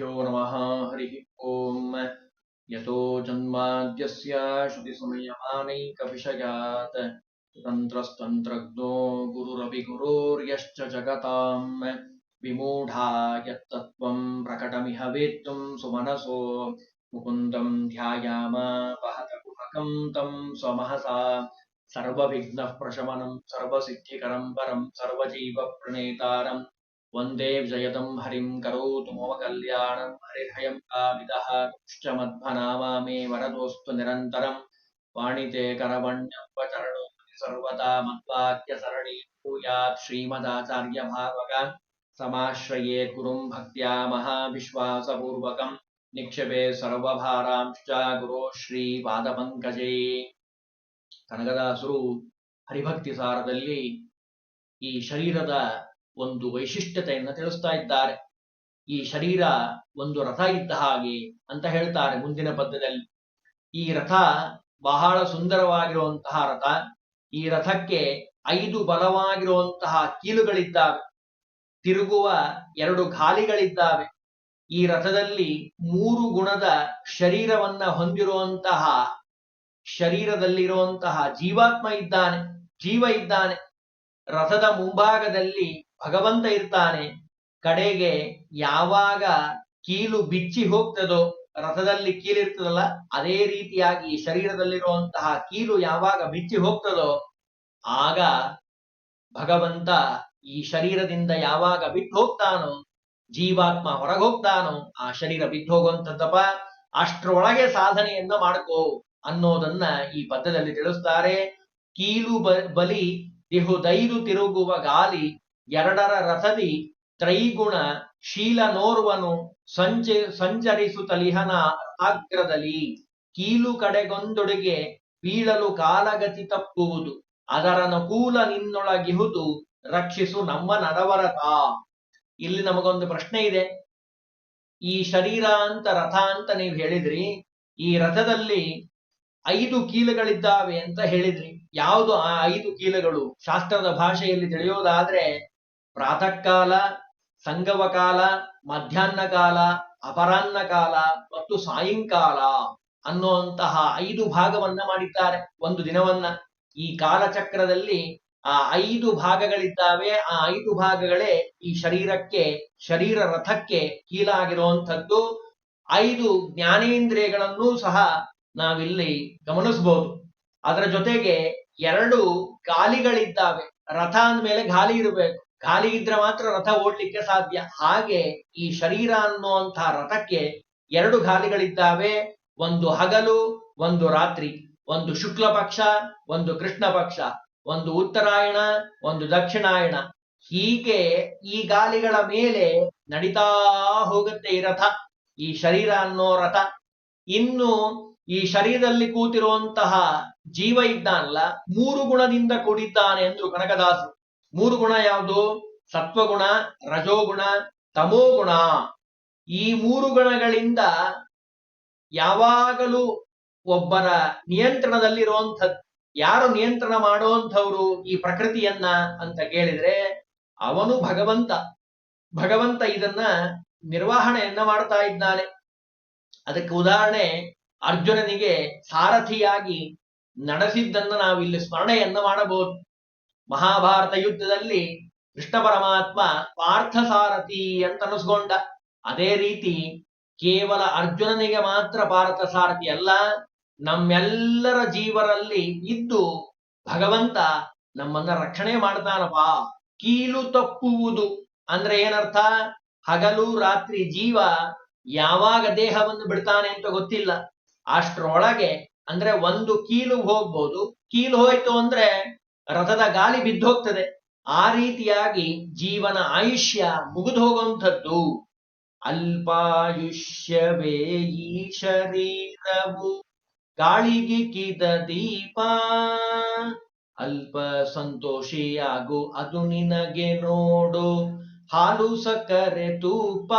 गुरुभ्यो नम। हरि ॐ यतो जन्माद्यस्य श्रुतिसंयमानैकविषयात्। तन्त्रस्तन्त्रज्ञो विमूढा यत्तत्त्वम् प्रकटमिह सुमनसो। मुकुन्दम् ध्यायामापहतगुहकम् स्वहसा सर्विघ्न प्रशमनम प्रशमनम् परम सर्वजीव सर्वजीवप्रणेतारम् वन्दे विजयदं हरिं करोतु मम कल्याणं हरिर्हयं काविदः कुष्ठमध्वनामा मे वरदोऽस्तु निरन्तरं वाणिते करवण्यं वचरणो सर्वदा मद्वाक्यसरणी भूयात् श्रीमदाचार्यभावग समाश्रये गुरुं भक्त्या महाविश्वासपूर्वकं निक्षेपे ಸರ್ವಭಾರಾಂಶ್ಚ ಗುರು ಶ್ರೀ ಪಾದಪಂಕಜೇ ಕನಕದಾಸರು ಹರಿಭಕ್ತಿ ಸಾರದಲ್ಲಿ ಈ ಶರೀರದ ಒಂದು ವೈಶಿಷ್ಟ್ಯತೆಯನ್ನು ತಿಳಿಸ್ತಾ ಇದ್ದಾರೆ. ಈ ಶರೀರ ಒಂದು ರಥ ಇದ್ದ ಹಾಗೆ ಅಂತ ಹೇಳ್ತಾರೆ ಮುಂದಿನ ಪದ್ಯದಲ್ಲಿ. ಈ ರಥ ಬಹಳ ಸುಂದರವಾಗಿರುವಂತಹ ರಥ, ಈ ರಥಕ್ಕೆ ಐದು ಬಲವಾಗಿರುವಂತಹ ಕೀಲುಗಳಿದ್ದಾವೆ, ತಿರುಗುವ ಎರಡು ಗಾಲಿಗಳಿದ್ದಾವೆ. ಈ ರಥದಲ್ಲಿ ಮೂರು ಗುಣದ ಶರೀರವನ್ನ ಹೊಂದಿರುವಂತಹ, ಶರೀರದಲ್ಲಿರುವಂತಹ ಜೀವಾತ್ಮ ಇದ್ದಾನೆ, ಜೀವ ಇದ್ದಾನೆ. ರಥದ ಮುಂಭಾಗದಲ್ಲಿ ಭಗವಂತ ಇರ್ತಾನೆ. ಕಡೆಗೆ ಯಾವಾಗ ಕೀಲು ಬಿಚ್ಚಿ ಹೋಗ್ತದೋ, ರಥದಲ್ಲಿ ಕೀಲಿರ್ತದಲ್ಲ ಅದೇ ರೀತಿಯಾಗಿ ಶರೀರದಲ್ಲಿರುವಂತಹ ಕೀಲು ಯಾವಾಗ ಬಿಚ್ಚಿ ಹೋಗ್ತದೋ, ಆಗ ಭಗವಂತ ಈ ಶರೀರದಿಂದ ಯಾವಾಗ ಬಿಟ್ಟು ಹೋಗ್ತಾನೋ, ಜೀವಾತ್ಮ ಹೊರಗೋಗ್ತಾನೋ ಆ ಶರೀರ ಬಿಟ್ಟು ಹೋಗುವಂಥದ್ದಪ್ಪ ಅಷ್ಟ್ರೊಳಗೆ ಸಾಧನೆಯನ್ನ ಮಾಡ್ಕೋ ಅನ್ನೋದನ್ನ ಈ ಪದ್ಯದಲ್ಲಿ ತಿಳಿಸ್ತಾರೆ. ಕೀಲು ಬಲಿ ಬಲಿ ದಿಹುದೈದು ತಿರುಗುವ ಗಾಲಿ ಎರಡರ ರಥದಿ ತ್ರೈಗುಣ ಶೀಲ ನೋರ್ವನು ಸಂಚ ಸಂಚರಿಸುತ್ತಲಿಹನ ಅಗ್ರದಲ್ಲಿ ಕೀಲು ಕಡೆಗೊಂದೊಡೆಗೆ ಬೀಳಲು ಕಾಲಗತಿ ತಪ್ಪುವುದು. ಅದರ ನಕೂಲ ನಿನ್ನೊಳಗಿಹುದು ರಕ್ಷಿಸು ನಮ್ಮ ನರವರತ. ಇಲ್ಲಿ ನಮಗೊಂದು ಪ್ರಶ್ನೆ ಇದೆ. ಈ ಶರೀರ ಅಂತ ರಥ ಅಂತ ನೀವು ಹೇಳಿದ್ರಿ. ಈ ರಥದಲ್ಲಿ ಐದು ಕೀಲುಗಳಿದ್ದಾವೆ ಅಂತ ಹೇಳಿದ್ರಿ. ಯಾವುದು ಆ ಐದು ಕೀಲುಗಳು? ಶಾಸ್ತ್ರದ ಭಾಷೆಯಲ್ಲಿ ತಿಳಿಯೋದಾದ್ರೆ ಪ್ರಾತಃ ಕಾಲ ಸಂಗವ ಕಾಲ ಮಧ್ಯಾಹ್ನ ಕಾಲ ಅಪರಾಹ್ನ ಕಾಲ ಮತ್ತು ಸಾಯಂಕಾಲ ಅನ್ನುವಂತಹ ಐದು ಭಾಗವನ್ನ ಮಾಡಿದ್ದಾರೆ. ಒಂದು ದಿನವನ್ನ. ಈ ಕಾಲಚಕ್ರದಲ್ಲಿ ಆ ಐದು ಭಾಗಗಳಿದ್ದಾವೆ. ಆ ಐದು ಭಾಗಗಳೇ ಈ ಶರೀರಕ್ಕೆ, ಶರೀರ ರಥಕ್ಕೆ ಕೀಲಾಗಿರುವಂಥದ್ದು ಐದು ಜ್ಞಾನೇಂದ್ರಿಯಗಳನ್ನೂ ಸಹ ನಾವಿಲ್ಲಿ ಗಮನಿಸಬಹುದು ಅದರ ಜೊತೆಗೆ ಎರಡು ಗಾಲಿಗಳಿದ್ದಾವೆ. ರಥ ಅಂದ್ಮೇಲೆ ಗಾಲಿ ಇರಬೇಕು. ಗಾಲಿ ಇದ್ರೆ ಮಾತ್ರ ರಥ ಓಡ್ಲಿಕ್ಕೆ ಸಾಧ್ಯ. ಹಾಗೆ ಈ ಶರೀರ ಅನ್ನುವಂತಹ ರಥಕ್ಕೆ ಎರಡು ಗಾಲಿಗಳಿದ್ದಾವೆ. ಒಂದು ಹಗಲು, ಒಂದು ರಾತ್ರಿ. ಒಂದು ಶುಕ್ಲ ಪಕ್ಷ, ಒಂದು ಕೃಷ್ಣ ಪಕ್ಷ. ಒಂದು ಉತ್ತರಾಯಣ, ಒಂದು ದಕ್ಷಿಣಾಯಣ. ಹೀಗೆ ಈ ಗಾಲಿಗಳ ಮೇಲೆ ನಡಿತಾ ಹೋಗುತ್ತೆ ಈ ರಥ, ಈ ಶರೀರ ಅನ್ನೋ ರಥ. ಇನ್ನು ಈ ಶರೀರದಲ್ಲಿ ಕೂತಿರುವಂತಹ ಜೀವ ಇದ್ದಾನಲ್ಲ, ಮೂರು ಗುಣದಿಂದ ಕೂಡಿದ್ದಾನೆ ಎಂದು ಕನಕದಾಸರು. ಮೂರು ಗುಣ ಯಾವುದು? ಸತ್ವಗುಣ, ರಜೋಗುಣ, ತಮೋಗುಣ. ಈ ಮೂರು ಗುಣಗಳಿಂದ ಯಾವಾಗಲೂ ಒಬ್ಬರ ನಿಯಂತ್ರಣದಲ್ಲಿರುವಂಥದ್ದು ಯಾರು ನಿಯಂತ್ರಣ ಮಾಡುವಂಥವ್ರು ಈ ಪ್ರಕೃತಿಯನ್ನ ಅಂತ ಕೇಳಿದ್ರೆ ಅವನು ಭಗವಂತ. ಭಗವಂತ ಇದನ್ನ ನಿರ್ವಹಣೆಯನ್ನ ಮಾಡ್ತಾ ಇದ್ದಾನೆ. ಅದಕ್ಕೆ ಉದಾಹರಣೆ, ಅರ್ಜುನನಿಗೆ ಸಾರಥಿಯಾಗಿ ನಡೆಸಿದ್ದನ್ನ ನಾವು ಇಲ್ಲಿ ಸ್ಮರಣೆಯನ್ನ ಮಾಡಬಹುದು. ಮಹಾಭಾರತ ಯುದ್ಧದಲ್ಲಿ ಕೃಷ್ಣ ಪರಮಾತ್ಮ ಪಾರ್ಥಸಾರಥಿ ಅಂತ ಅನಿಸ್ಕೊಂಡ ಅದೇ ರೀತಿ ಕೇವಲ ಅರ್ಜುನನಿಗೆ ಮಾತ್ರ ಪಾರ್ಥ ಸಾರಥಿ ಅಲ್ಲ, ನಮ್ಮೆಲ್ಲರ ಜೀವರಲ್ಲಿ ಇದ್ದು ಭಗವಂತ ನಮ್ಮನ್ನ ರಕ್ಷಣೆ ಮಾಡ್ತಾನಪ್ಪ. ಕೀಲು ತಪ್ಪುವುದು ಅಂದ್ರೆ ಏನರ್ಥ? ಹಗಲು ರಾತ್ರಿ ಜೀವ ಯಾವಾಗ ದೇಹವನ್ನು ಬಿಡ್ತಾನೆ ಅಂತ ಗೊತ್ತಿಲ್ಲ. ಅಷ್ಟರೊಳಗೆ ಅಂದ್ರೆ ಒಂದು ಕೀಲು ಹೋಗ್ಬೋದು. ಕೀಲು ಹೋಯ್ತು ಅಂದ್ರೆ ರಥದ ಗಾಲಿ ಬಿದ್ದೋಗ್ತದೆ. ಆ ರೀತಿಯಾಗಿ ಜೀವನ ಆಯುಷ್ಯ ಮುಗಿದು ಹೋಗುವಂಥದ್ದು ಅಲ್ಪಾಯುಷ್ಯವೇ ಈ ಶರೀರವು. ಗಾಳಿಗೆ ಕಿದ ದೀಪ. ಅಲ್ಪ ಸಂತೋಷಿಯಾಗು ಅದು ನಿನಗೆ ನೋಡು. ಹಾಲು, ಸಕ್ಕರೆ ತೂಪ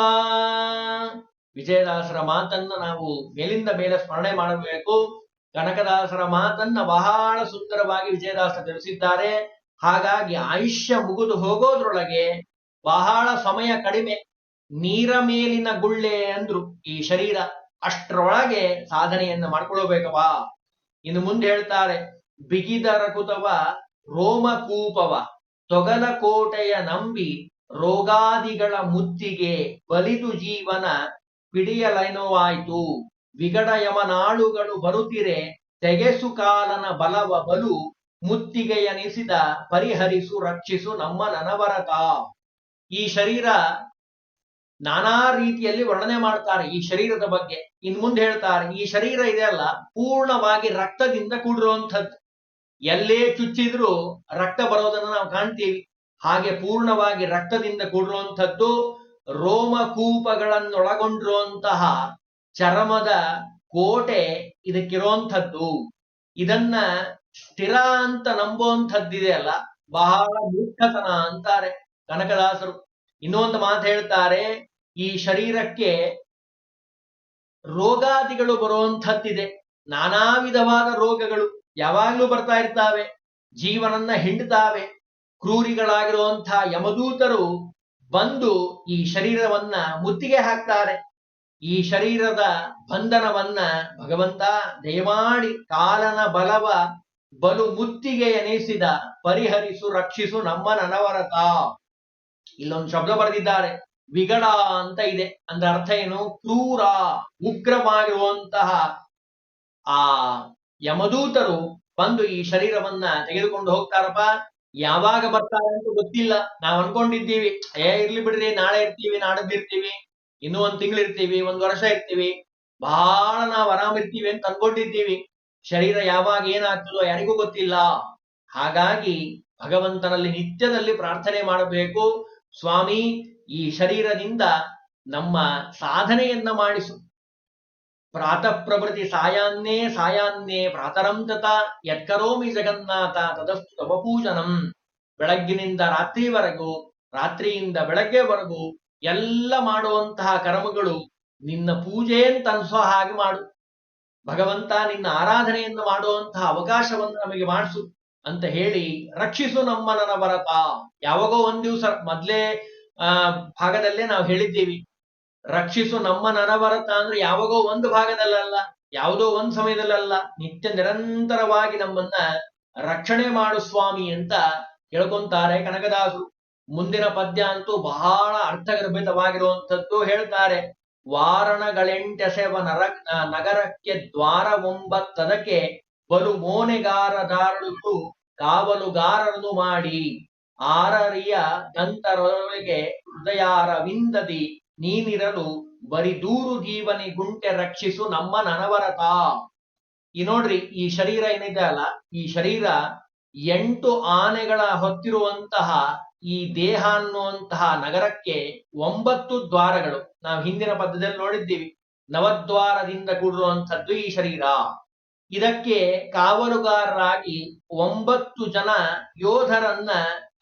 ವಿಜಯದಾಸರ ಮಾತನ್ನು ನಾವು ಮೇಲಿಂದ ಮೇಲೆ ಸ್ಮರಣೆ ಮಾಡಬೇಕು. ಕನಕದಾಸರ ಮಾತನ್ನ ಬಹಳ ಸುಂದರವಾಗಿ ವಿಜಯದಾಸ ತಿಳಿಸಿದ್ದಾರೆ. ಹಾಗಾಗಿ ಆಯುಷ್ಯ ಮುಗಿದು ಹೋಗೋದ್ರೊಳಗೆ ಬಹಳ ಸಮಯ ಕಡಿಮೆ. ನೀರ ಮೇಲಿನ ಗುಳ್ಳೆ ಅಂದ್ರು ಈ ಶರೀರ, ಅಷ್ಟರೊಳಗೆ ಸಾಧನೆಯನ್ನ ಮಾಡ್ಕೊಳ್ಬೇಕವ ಇನ್ನು ಮುಂದೆ ಹೇಳ್ತಾರೆ, ಬಿಗಿದ ರಕುತವ ರೋಮಕೂಪವ ತೊಗಲ ಕೋಟೆಯ ನಂಬಿ ರೋಗಾದಿಗಳ ಮುತ್ತಿಗೆ ಬಲಿದು ಜೀವನ ಪಿಡಿಯಲೈನವಾಯ್ತು. ವಿಗಡ ಯಮನಾಳುಗಳು ಬರುತ್ತಿರೆ ತೆಗೆಸು ಕಾಲನ ಬಲವ ಬಲು ಮುತ್ತಿಗೆಯನಿಸಿದ ಪರಿಹರಿಸು ರಕ್ಷಿಸು ನಮ್ಮ ನನವರತ ಈ ಶರೀರ ನಾನಾ ರೀತಿಯಲ್ಲಿ ವರ್ಣನೆ ಮಾಡ್ತಾರೆ ಈ ಶರೀರದ ಬಗ್ಗೆ. ಇನ್ ಮುಂದೆ ಹೇಳ್ತಾರೆ, ಈ ಶರೀರ ಇದೆಯಲ್ಲ ಪೂರ್ಣವಾಗಿ ರಕ್ತದಿಂದ ಕೂಡಿರುವಂಥದ್ದು. ಎಲ್ಲೇ ಚುಚ್ಚಿದ್ರೂ ರಕ್ತ ಬರೋದನ್ನ ನಾವು ಕಾಣ್ತೀವಿ. ಹಾಗೆ ಪೂರ್ಣವಾಗಿ ರಕ್ತದಿಂದ ಕೂಡಿರುವಂಥದ್ದು ರೋಮಕೂಪಗಳನ್ನೊಳಗೊಂಡಿರುವಂತಹ ಚರ್ಮದ ಕೋಟೆ ಇದಕ್ಕಿರುವಂಥದ್ದು. ಇದನ್ನ ಸ್ಥಿರ ಅಂತ ನಂಬುವಂಥದ್ದಿದೆ ಅಲ್ಲ. ಬಹಳ ಮೂರ್ಖತನ ಅಂತಾರೆ ಕನಕದಾಸರು. ಇನ್ನೊಂದು ಮಾತು ಹೇಳ್ತಾರೆ, ಈ ಶರೀರಕ್ಕೆ ರೋಗಾದಿಗಳು ಬರುವಂಥದ್ದಿದೆ. ನಾನಾ ವಿಧವಾದ ರೋಗಗಳು ಯಾವಾಗ್ಲೂ ಬರ್ತಾ ಇರ್ತಾವೆ. ಜೀವನನ್ನ ಹಿಂಡ್ತಾವೆ. ಕ್ರೂರಿಗಳಾಗಿರುವಂತಹ ಯಮದೂತರು ಬಂದು ಈ ಶರೀರವನ್ನ ಮುತ್ತಿಗೆ ಹಾಕ್ತಾರೆ. ಈ ಶರೀರದ ಬಂಧನವನ್ನ ಭಗವಂತ ದಯಮಾಡಿ ಕಾಲನ ಬಲವ ಬಲು ಮುತ್ತಿಗೆ ಎನಿಸಿದ, ಪರಿಹರಿಸು, ರಕ್ಷಿಸು ನಮ್ಮ ನನವರತ. ಇಲ್ಲೊಂದು ಶಬ್ದ ಬರೆದಿದ್ದಾರೆ, ವಿಗಡ ಅಂತ ಇದೆ. ಅಂದ್ರೆ ಅರ್ಥ ಏನು? ಕ್ರೂರ, ಉಗ್ರವಾಗಿರುವಂತಹ ಆ ಯಮದೂತರು ಬಂದು ಈ ಶರೀರವನ್ನ ತೆಗೆದುಕೊಂಡು ಹೋಗ್ತಾರಪ್ಪ. ಯಾವಾಗ ಬರ್ತಾರೆ ಅಂತ ಗೊತ್ತಿಲ್ಲ. ನಾವ್ ಅನ್ಕೊಂಡಿದ್ದೀವಿ, ಏ ಇರ್ಲಿ ಬಿಡ್ರಿ, ನಾಳೆ ಇರ್ತೀವಿ, ನಾಡದ್ದು ಇರ್ತೀವಿ. ಇನ್ನೂ ಒಂದ್ ತಿಂಗಳು ಇರ್ತೀವಿ, ಒಂದ್ ವರ್ಷ ಇರ್ತೀವಿ. ಬಹಳ ನಾವು ಆರಾಮ್ ಇರ್ತೀವಿ ಅಂತ ಅನ್ಕೊಂಡಿದ್ದೀವಿ ಶರೀರ ಯಾವಾಗ ಏನಾಗ್ತದೋ ಯಾರಿಗೂ ಗೊತ್ತಿಲ್ಲ. ಹಾಗಾಗಿ ಭಗವಂತನಲ್ಲಿ ನಿತ್ಯದಲ್ಲಿ ಪ್ರಾರ್ಥನೆ ಮಾಡಬೇಕು. ಸ್ವಾಮಿ, ಈ ಶರೀರದಿಂದ ನಮ್ಮ ಸಾಧನೆಯನ್ನ ಮಾಡಿಸು. ಪ್ರಾತಃ ಪ್ರಭೃತಿ ಸಾಯಾನ್ನೇ ಸಾಯಾನ್ನೇ ಪ್ರಾತರಂತತ ಯತ್ಕರೋಮಿ ಜಗನ್ನಾಥ ತದಸ್ತು ತಪಪೂಜನಂ ಬೆಳಗ್ಗಿನಿಂದ ರಾತ್ರಿವರೆಗೂ, ರಾತ್ರಿಯಿಂದ ಬೆಳಗ್ಗೆವರೆಗೂ ಎಲ್ಲ ಮಾಡುವಂತಹ ಕರ್ಮಗಳು ನಿನ್ನ ಪೂಜೆ ಅಂತ ಅನ್ಸೋ ಹಾಗೆ ಮಾಡು. ಭಗವಂತ ನಿನ್ನ ಆರಾಧನೆಯನ್ನು ಮಾಡುವಂತಹ ಅವಕಾಶವನ್ನು ನಮಗೆ ಮಾಡಿಸು ಅಂತ ಹೇಳಿ ರಕ್ಷಿಸು ನಮ್ಮ ನನವರತ ಯಾವಾಗೋ ಒಂದ್ ದಿವಸ ಮೊದ್ಲೇ, ಆ, ಭಾಗದಲ್ಲೇ ನಾವು ಹೇಳಿದ್ದೀವಿ. ರಕ್ಷಿಸು ನಮ್ಮ ನನಭರತ ಅಂದ್ರೆ ಯಾವಾಗೋ ಒಂದು ಭಾಗದಲ್ಲಲ್ಲ, ಯಾವುದೋ ಒಂದ್ ಸಮಯದಲ್ಲಲ್ಲ. ನಿತ್ಯ ನಿರಂತರವಾಗಿ ನಮ್ಮನ್ನ ರಕ್ಷಣೆ ಮಾಡು ಸ್ವಾಮಿ ಅಂತ ಹೇಳ್ಕೊಂತಾರೆ ಕನಕದಾಸರು. ಮುಂದಿನ ಪದ್ಯ ಅಂತೂ ಬಹಳ ಅರ್ಥಗರ್ಭಿತವಾಗಿರುವಂಥದ್ದು ಹೇಳ್ತಾರೆ. ವಾರಣಗಳೆಂಟೆಸೆವ ನರ ನಗರಕ್ಕೆ ದ್ವಾರ ಒಂಬತ್ತದಕ್ಕೆ ಬಲು ಮೋನೆಗಾರದಾರಳು ಕಾವಲುಗಾರರನ್ನು ಮಾಡಿ. ಆರರಿಯ ದಂತರೊಳಗೆ ಹೃದಯಾರವಿಂದದಿ, ನೀನಿರಲು ಬರಿ ದೂರು ಜೀವನಿ ಗುಂಟೆ ರಕ್ಷಿಸು ನಮ್ಮ ನನವರತ. ಈ ನೋಡ್ರಿ, ಈ ಶರೀರ ಏನಿದೆ ಅಲ್ಲ, ಈ ಶರೀರ ಎಂಟು ಆನೆಗಳ ಹೊತ್ತಿರುವಂತಹ ಈ ದೇಹ ಅನ್ನುವಂತಹ ನಗರಕ್ಕೆ ಒಂಬತ್ತು ದ್ವಾರಗಳು. ನಾವು ಹಿಂದಿನ ಪದ್ಯದಲ್ಲಿ ನೋಡಿದ್ದೀವಿ. ನವದ್ವಾರದಿಂದ ಕೂಡಿರುವಂಥದ್ದು ಈ ಶರೀರ. ಇದಕ್ಕೆ ಕಾವಲುಗಾರರಾಗಿ ಒಂಬತ್ತು ಜನ ಯೋಧರನ್ನ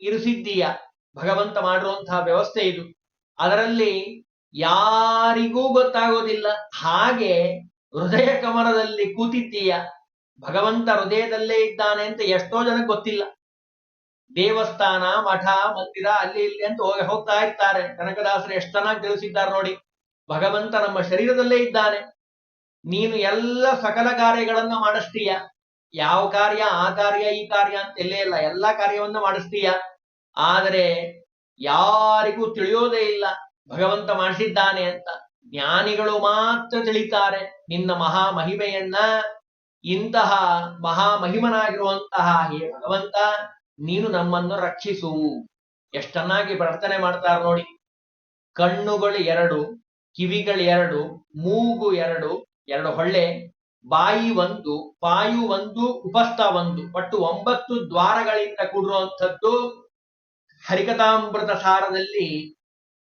ಇರಿಸಿದ್ದೀಯ. ಭಗವಂತ ಮಾಡಿರುವಂತಹ ವ್ಯವಸ್ಥೆ ಇದು. ಅದರಲ್ಲಿ ಯಾರಿಗೂ ಗೊತ್ತಾಗೋದಿಲ್ಲ. ಹಾಗೆ ಹೃದಯ ಕಮಲದಲ್ಲಿ ಕೂತಿದ್ದೀಯ. ಭಗವಂತ ಹೃದಯದಲ್ಲೇ ಇದ್ದಾನೆ ಅಂತ ಎಷ್ಟೋ ಜನಕ್ಕೆ ಗೊತ್ತಿಲ್ಲ. ದೇವಸ್ಥಾನ, ಮಠ, ಮಂದಿರ ಅಲ್ಲಿ ಇಲ್ಲಿ ಅಂತ ಹೋಗಿ ಹೋಗ್ತಾ ಇರ್ತಾರೆ. ಕನಕದಾಸರು ಎಷ್ಟು ಚೆನ್ನಾಗಿ ತಿಳಿಸಿದ್ದಾರೆ ನೋಡಿ. ಭಗವಂತ ನಮ್ಮ ಶರೀರದಲ್ಲೇ ಇದ್ದಾನೆ. ನೀನು ಎಲ್ಲ ಸಕಲ ಕಾರ್ಯಗಳನ್ನ ಮಾಡಿಸ್ತೀಯ. ಯಾವ ಕಾರ್ಯ, ಆ ಕಾರ್ಯ, ಈ ಕಾರ್ಯ ಅಂತ ಎಲ್ಲೇ ಇಲ್ಲ. ಎಲ್ಲಾ ಕಾರ್ಯವನ್ನು ಮಾಡಿಸ್ತೀಯ. ಆದರೆ ಯಾರಿಗೂ ತಿಳಿಯೋದೇ ಇಲ್ಲ. ಭಗವಂತ ಮಾಡಿಸಿದ್ದಾನೆ ಅಂತ. ಜ್ಞಾನಿಗಳು ಮಾತ್ರ ತಿಳಿತಾರೆ. ನಿನ್ನ ಮಹಾ ಮಹಿಮೆಯನ್ನ ಇಂತಹ ಮಹಾ ಮಹಿಮನಾಗಿರುವಂತಹ ಹೇ ಭಗವಂತ ನೀನು ನಮ್ಮನ್ನು ರಕ್ಷಿಸು. ಎಷ್ಟನ್ನಾಗಿ ಪ್ರಾರ್ಥನೆ ಮಾಡ್ತಾರ ನೋಡಿ. ಕಣ್ಣುಗಳು ಎರಡು, ಕಿವಿಗಳು ಎರಡು, ಮೂಗು ಎರಡು ಎರಡು ಹೊಳ್ಳೆ, ಬಾಯಿ ಒಂದು, ಪಾಯು ಒಂದು, ಉಪಸ್ಥ ಒಂದು. ಒಟ್ಟು ಒಂಬತ್ತು ದ್ವಾರಗಳಿಂದ ಕೂಡಿರುವಂಥದ್ದು ಹರಿಕಥಾಮೃತ ಸಾರದಲ್ಲಿ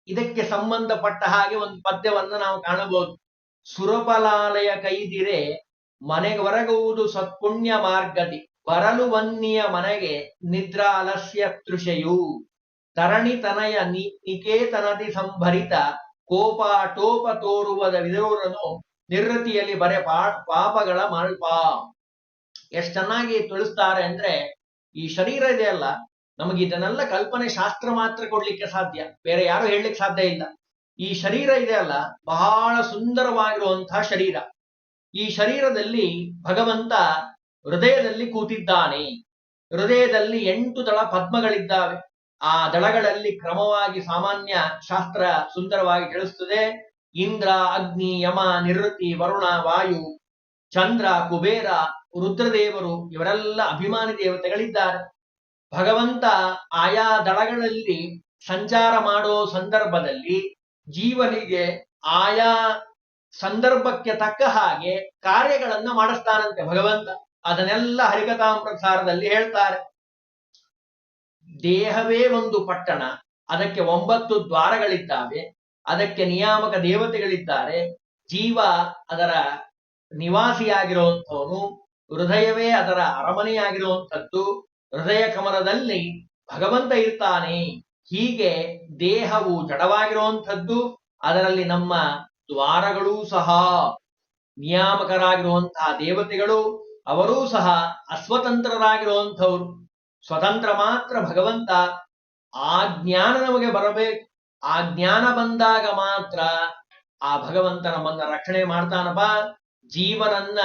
ಇದಕ್ಕೆ ಸಂಬಂಧಪಟ್ಟ ಹಾಗೆ ಒಂದು ಪದ್ಯವನ್ನ ನಾವು ಕಾಣಬಹುದು. ಸುರಪಲಾಲಯ ಕೈದಿರೆ ಮನೆಗೆ ಹೊರಗುವುದು ಸತ್ಪುಣ್ಯ ಮಾರ್ಗದಿ. ಬರಲು ವನ್ನಿಯ ಮನೆಗೆ ನಿದ್ರಾಲಸ್ಯ ತೃಷೆಯು ತರಣಿ ತನಯ ನಿ ನಿಕೇತನದಿ ಸಂಭರಿತ ಕೋಪ ಟೋಪ ತೋರುವದ ವಿದೂರನು ನಿರ್ವೃತಿಯಲ್ಲಿ ಬರೆ ಪಾ, ಪಾಪಗಳ ಮಲ್ಪ. ಎಷ್ಟ್ ಚೆನ್ನಾಗಿ ತಿಳಿಸ್ತಾರೆ ಅಂದ್ರೆ ಈ ಶರೀರ ಇದೆಯಲ್ಲ ನಮಗೆ ಇದನ್ನೆಲ್ಲ ಕಲ್ಪನೆ ಶಾಸ್ತ್ರ ಮಾತ್ರ ಕೊಡ್ಲಿಕ್ಕೆ ಸಾಧ್ಯ, ಬೇರೆ ಯಾರು ಹೇಳಲಿಕ್ಕೆ ಸಾಧ್ಯ ಇಲ್ಲ. ಈ ಶರೀರ ಇದೆ ಅಲ್ಲ, ಬಹಳ ಸುಂದರವಾಗಿರುವಂತಹ ಶರೀರ. ಈ ಶರೀರದಲ್ಲಿ ಭಗವಂತ ಹೃದಯದಲ್ಲಿ ಕೂತಿದ್ದಾನೆ. ಹೃದಯದಲ್ಲಿ ಎಂಟು ದಳ ಪದ್ಮಗಳಿದ್ದಾವೆ. ಆ ದಳಗಳಲ್ಲಿ ಕ್ರಮವಾಗಿ ಸಾಮಾನ್ಯ ಶಾಸ್ತ್ರ ಸುಂದರವಾಗಿ ತಿಳಿಸುತ್ತದೆ ಇಂದ್ರ, ಅಗ್ನಿ, ಯಮ, ನಿವೃತ್ತಿ, ವರುಣ, ವಾಯು, ಚಂದ್ರ, ಕುಬೇರ, ರುದ್ರದೇವರು ಇವರೆಲ್ಲ ಅಭಿಮಾನಿ ದೇವತೆಗಳಿದ್ದಾರೆ. ಭಗವಂತ ಆಯಾ ದಳಗಳಲ್ಲಿ ಸಂಚಾರ ಮಾಡೋ ಸಂದರ್ಭದಲ್ಲಿ ಜೀವನಿಗೆ ಆಯಾ ಸಂದರ್ಭಕ್ಕೆ ತಕ್ಕ ಹಾಗೆ ಕಾರ್ಯಗಳನ್ನ ಮಾಡಿಸ್ತಾನಂತೆ ಭಗವಂತ. ಅದನ್ನೆಲ್ಲ ಹರಿಕಥಾಮೃತಸಾರದಲ್ಲಿ ಹೇಳ್ತಾರೆ. ದೇಹವೇ ಒಂದು ಪಟ್ಟಣ, ಅದಕ್ಕೆ ಒಂಬತ್ತು ದ್ವಾರಗಳಿದ್ದಾವೆ, ಅದಕ್ಕೆ ನಿಯಾಮಕ ದೇವತೆಗಳಿದ್ದಾರೆ, ಜೀವ ಅದರ ನಿವಾಸಿಯಾಗಿರುವಂಥವನು, ಹೃದಯವೇ ಅದರ ಅರಮನೆಯಾಗಿರುವಂಥದ್ದು, ಹೃದಯ ಕಮಲದಲ್ಲಿ ಭಗವಂತ ಇರ್ತಾನೆ, ಹೀಗೆ ದೇಹವು ಜಡವಾಗಿರುವಂಥದ್ದು, ಅದರಲ್ಲಿ ನಮ್ಮ ದ್ವಾರಗಳೂ ಸಹ ನಿಯಾಮಕರಾಗಿರುವಂತಹ ದೇವತೆಗಳು ಅವರೂ ಸಹ ಅಸ್ವತಂತ್ರರಾಗಿರುವಂಥವ್ರು. ಸ್ವತಂತ್ರ ಮಾತ್ರ ಭಗವಂತ. ಆ ಜ್ಞಾನ ನಮಗೆ ಬರಬೇಕು. ಆ ಜ್ಞಾನ ಬಂದಾಗ ಮಾತ್ರ ಆ ಭಗವಂತ ನಮ್ಮನ್ನ ರಕ್ಷಣೆ ಮಾಡ್ತಾನಪ್ಪ. ಜೀವನನ್ನ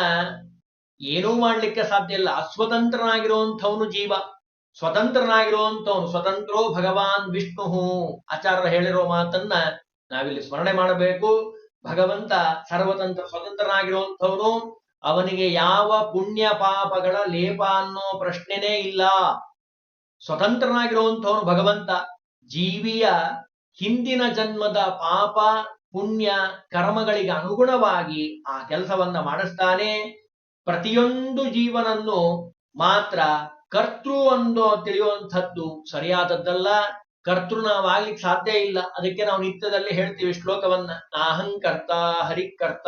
ಏನೂ ಮಾಡ್ಲಿಕ್ಕೆ ಸಾಧ್ಯ ಇಲ್ಲ. ಅಸ್ವತಂತ್ರನಾಗಿರುವಂಥವನು ಜೀವ. ಸ್ವತಂತ್ರನಾಗಿರುವಂಥವನು ಸ್ವತಂತ್ರೋ ಭಗವಾನ್ ವಿಷ್ಣು ಆಚಾರ್ಯರು ಹೇಳಿರೋ ಮಾತನ್ನ ನಾವಿಲ್ಲಿ ಸ್ಮರಣೆ ಮಾಡಬೇಕು. ಭಗವಂತ ಸರ್ವತಂತ್ರ ಸ್ವತಂತ್ರನಾಗಿರುವಂಥವನು. ಅವನಿಗೆ ಯಾವ ಪುಣ್ಯ ಪಾಪಗಳ ಲೇಪ ಅನ್ನೋ ಪ್ರಶ್ನೆನೇ ಇಲ್ಲ. ಸ್ವತಂತ್ರನಾಗಿರುವಂಥವನು ಭಗವಂತ. ಜೀವಿಯ ಹಿಂದಿನ ಜನ್ಮದ ಪಾಪ, ಪುಣ್ಯ, ಕರ್ಮಗಳಿಗೆ ಅನುಗುಣವಾಗಿ ಆ ಕೆಲಸವನ್ನ ಮಾಡಿಸ್ತಾನೆ. ಪ್ರತಿಯೊಂದು ಜೀವನನ್ನು ಮಾತ್ರ ಕರ್ತೃ ಅಂದೋ ತಿಳಿಯುವಂಥದ್ದು ಸರಿಯಾದದ್ದಲ್ಲ. ಕರ್ತೃ ನಾವಾಗ್ಲಿಕ್ಕೆ ಸಾಧ್ಯ ಇಲ್ಲ. ಅದಕ್ಕೆ ನಾವು ನಿತ್ಯದಲ್ಲಿ ಹೇಳ್ತೀವಿ ಶ್ಲೋಕವನ್ನ. ನಾಹಂಕರ್ತ ಹರಿಕರ್ತ.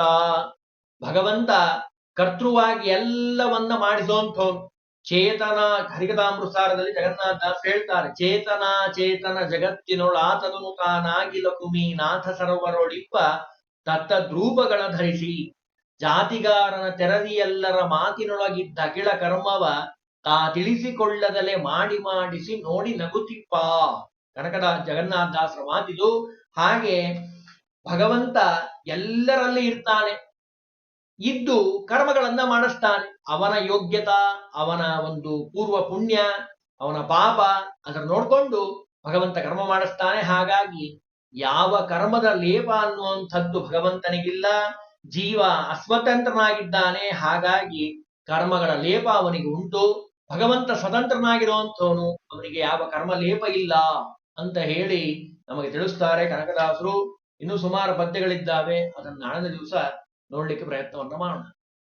ಭಗವಂತ ಕರ್ತೃವಾಗಿ ಎಲ್ಲವನ್ನ ಮಾಡಿಸುವಂಥವನು ಚೇತನ ಹರಿಕಥಾಮೃತಾರದಲ್ಲಿ ಜಗನ್ನಾಥ ದಾಸ್ ಹೇಳ್ತಾರೆ, ಚೇತನ ಚೇತನ ಜಗತ್ತಿನೊಳಾತನು ತಾನಾಗಿ ಲಕುಮಿ ನಾಥ ಸರೋವರೊಳಿಪ್ಪ ತತ್ತದ್ರೂಪಗಳ ಧರಿಸಿ. ಜಾತಿಗಾರನ ತೆರದಿಯೆಲ್ಲರ ಮಾತಿನೊಳಗಿದ್ದ ಅಖಿಳ ಕರ್ಮವ ತಾ ತಿಳಿಸಿಕೊಳ್ಳದಲೆ ಮಾಡಿ ಮಾಡಿಸಿ ನೋಡಿ ನಗುತಿಪ್ಪ ಕನಕದ ಜಗನ್ನಾಥ ದಾಸರ ಮಾತಿದು ಹಾಗೆ ಭಗವಂತ ಎಲ್ಲರಲ್ಲಿ ಇರ್ತಾನೆ. ಇದ್ದು ಕರ್ಮಗಳನ್ನ ಮಾಡಿಸ್ತಾನೆ. ಅವನ ಯೋಗ್ಯತಾ, ಅವನ ಒಂದು ಪೂರ್ವ ಪುಣ್ಯ, ಅವನ ಪಾಪ ಅದನ್ನ ನೋಡಿಕೊಂಡು ಭಗವಂತ ಕರ್ಮ ಮಾಡಿಸ್ತಾನೆ. ಹಾಗಾಗಿ ಯಾವ ಕರ್ಮದ ಲೇಪ ಅನ್ನುವಂಥದ್ದು ಭಗವಂತನಿಗಿಲ್ಲ. ಜೀವ ಅಸ್ವತಂತ್ರನಾಗಿದ್ದಾನೆ. ಹಾಗಾಗಿ ಕರ್ಮಗಳ ಲೇಪ ಅವನಿಗೆ ಉಂಟು. ಭಗವಂತ ಸ್ವತಂತ್ರನಾಗಿರುವಂಥವನು, ಅವನಿಗೆ ಯಾವ ಕರ್ಮ ಲೇಪ ಇಲ್ಲ ಅಂತ ಹೇಳಿ ನಮಗೆ ತಿಳಿಸ್ತಾರೆ ಕನಕದಾಸರು. ಇನ್ನೂ ಸುಮಾರು ಪದ್ಯಗಳಿದ್ದಾವೆ. ಅದನ್ನ ನಾಳಿನ ದಿವಸ മുകളിലേക്ക് പ്രയത്നവർഗമാണ്